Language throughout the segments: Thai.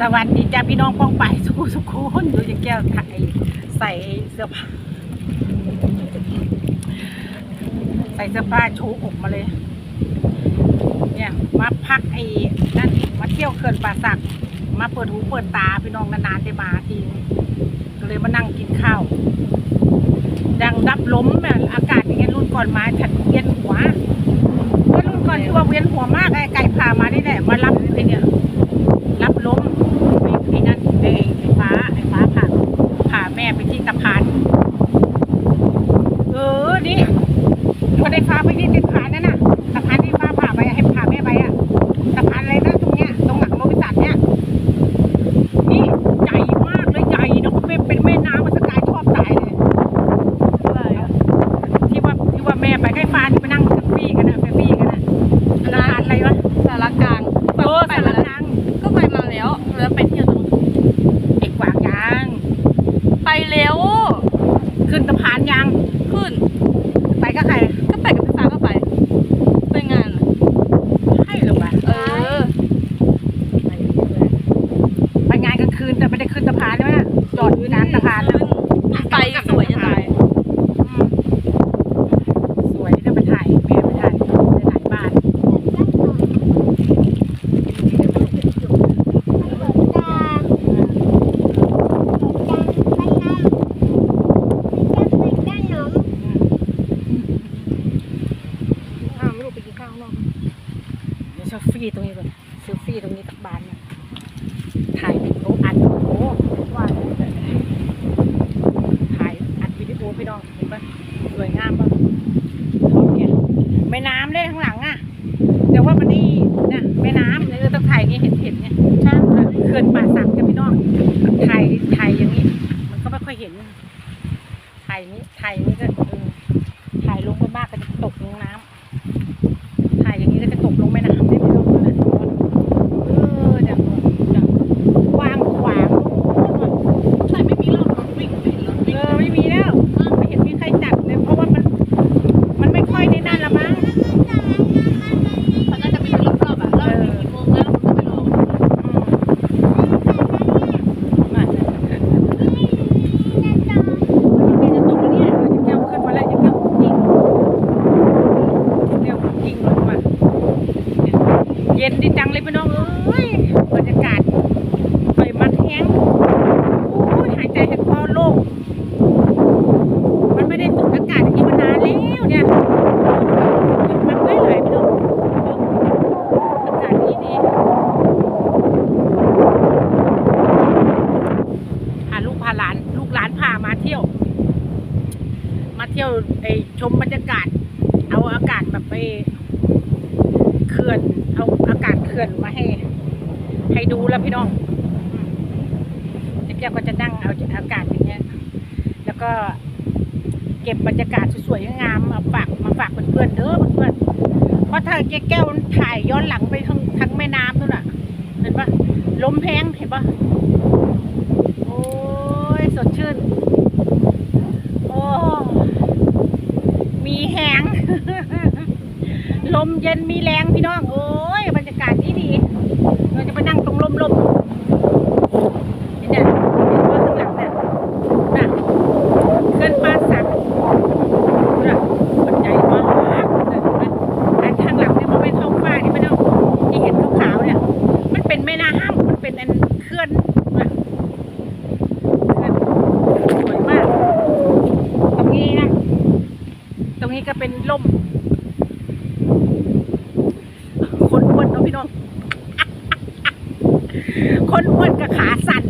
สวัสดีจ้าพี่น้องป้องไปสุขุสุขุนดูจะแก้วไทยใส่เสื้อผ้าใส่เสื้อผ้าโชว์อกมาเลย เนี่ยมาพักไอ้นั่นมาเที่ยวเขื่อนป่าสัก มาเปิดหูเปิดตาพี่น้องนานๆได้มาทีก็เลยมานั่งกินข้าวดังรับล้มแบบอากาศอย่างเงี้ยรุ่นก่อนมาฉันเวียนหัวเมื่อรุ่นก่อนที่ว่าเวียนหัวมากไอ้ไก่พามานี่แหละมารับไอ้เนี่ย รับล้มไอ้ไอ้นั่นไอ้ไอ้ฟ้าไอ้ฟ้าผ่าผ่าแม่ไปที่ตะพานเออนี่พอได้ฟ้าไปที่ตะพานนั่นน่ะตะพานที่ฟ้าผ่าไปให้ผ่าแม่ไปอะตะพานอะไรนะตรงเนี้ยตรงหลังโรบินสันเนี่ยนี่ใหญ่มากเลยใหญ่เนอะแม่เป็นแม่น้ำมันสกายชอบตายเลย อะไรอะ ที่ว่าที่ว่าแม่ไปใกล้ฟ้าที่ไปนั่งแท็กซี่กันนะแท็กซี่กันนะสะพานอะไรวะ สารกลาง โอ้ ไป สาร มาแล้ว นัง ก็ไปมาแล้ว แล้วไปเที่ยวตรง เอกกวางยาง ไปแล้ว ขึ้นสะพานยังขึ้น ไปก็ใครก็ไปกับพี่ฟ้าก็ไป ไปงานอะให้หรือวะเออ ไปงานกลางคืนแต่ไม่ได้ขึ้นสะพานใช่ไหมจอดอยู่น้ำสะพานนะไปสวยจะตาย อืมสวยจะไปถ่ายแม่ไปถ่ายไปถ่ายบ้านข้าวไม่รู้ไปกินข้าวข้างนอก เดี๋ยวเซลฟี่ตรงนี้ก่อนเซลฟี่ตรงนี้ตักบานเนี่ยถ่ายวิดีโออัดโอ้โหว่าถ่ายอัดวิดีโอพี่น้องเห็นปะสวยงามปะท้องเนี่ยแม่น้ำเลยข้างหลังอะแต่ว่ามันนี่เนี่ยแม่น้ำเนี่ยเออต้องถ่ายอย่างนี้เห็นเห็นเนี่ยเขื่อนป่าสักจะพี่น้องถ่ายถ่ายอย่างนี้ มันก็ไม่ค่อยเห็นถ่ายอย่างนี้ถ่ายอย่างนี้ก็เออถ่ายลงไปมากก็จะตกลงน้ำถ่ายอย่างนี้ก็จะตกลงแม่น้ำได้พี่น้องนะเอออย่างอย่างกว้างขวาง ใช่ไม่มีรถรถวิ่งไม่เห็นรถ เออไม่มีแล้วไม่เห็นมีใครจัดเลยเพราะว่ามัน มันไม่ค่อยในนั่นละมั้ง มันน่าจะมีรอบๆอะแล้วมันมีกี่โมงแล้วเราก็ไม่รู้ มาจะตกแล้วเนี่ยจะเจ้าขึ้นมาแล้วจะเจ้ายิงเจ้ายิงลงมา เย็นดีจังเลยพี่น้องเอ้ยบรรยากาศไฟมัดแห้งโอ้ยหายใจแทบคอโล่งมันไม่ได้ตกอากาศอย่างนี้มานานแล้วเนี่ยมันไม่ไหลพี่น้องอากาศดีดีพาลูกพาหลาน ลูกหลานพามาเที่ยว มาเที่ยวไอชมบรรยากาศ เอาอากาศแบบไป เขื่อน เอาอากาศเขื่อนมาให้ ให้ดูแล้วพี่น้องเจ๊แก้วก็จะนั่งเอาอากาศอย่างเงี้ย แล้วก็เก็บบรรยากาศสวยๆงามมาฝากมาฝากเพื่อนๆเด้อเพื่อนๆเพราะถ้าเจ๊แก้วถ่ายย้อนหลังไปทั้งทั้งแม่น้ำนู่นน่ะ เห็นปะลมแพงเห็นปะโอ้ยสดชื่น โอ้ มีแหง ล มเย็นมีแรงพี่น้อง โอ้ยบรรยากาศดีดีเราจะไปนั่งตรงลมลมๆนี่เนี่ยเห็นว่าข้างหลังเนี่ยน่ะเขื่อนปาสักน่ะมันใหญ่มากเนี่ยเห็นไหมอันข้างหลังเนี่ยมันเป็นท้องฟ้าที่ไม่ต้องที่เห็นขาวๆเนี่ย มันเป็นแม่น้ำมันเป็นอันเขื่อนน่ะเขื่อนสวยมาก ตรงนี้นะ ตรงนี้ก็เป็นล่ม คนอ้วนเนาะพี่น้อง คนอ้วนกับขาสั่น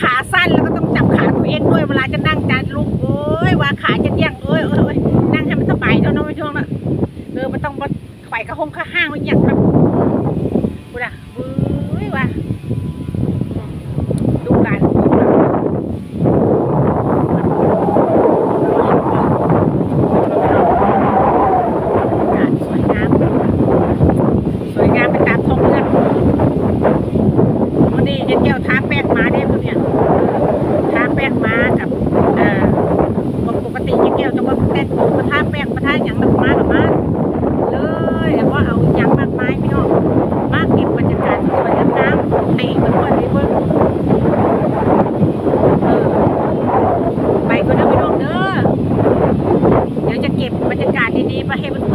ขาสั้นแล้วก็ต้องจับขาตัวเองด้วยเวลาจะนั่งจะลุกโอ้ยว่าขาจะเยี่ยงเอ้ยเอ้ยนั่งให้มันสบายเท่านั้นไม่ช่วงละเออมันต้องมาไขว่กระหงข้าห้างว้อย่างแบบกูนะเว้ยว่า เฮ็ดแก้วท้าแป้งมาได้พวกเนี่ยท้าแป้งมากับเอ่อปกติเฮ็ดแก้วจะมาแป้งมาท้าแป้งมาท้าอย่างนั้นมาหรือมาเลยแล้วก็เอาอย่างมากมายพี่น้องมากเก็บบรรยากาศสวยงามให้เพื่อนได้เบิ่งไปก็ได้พี่น้องเด้อเดี๋ยวจะเก็บบรรยากาศดีๆมาให้เพื่อน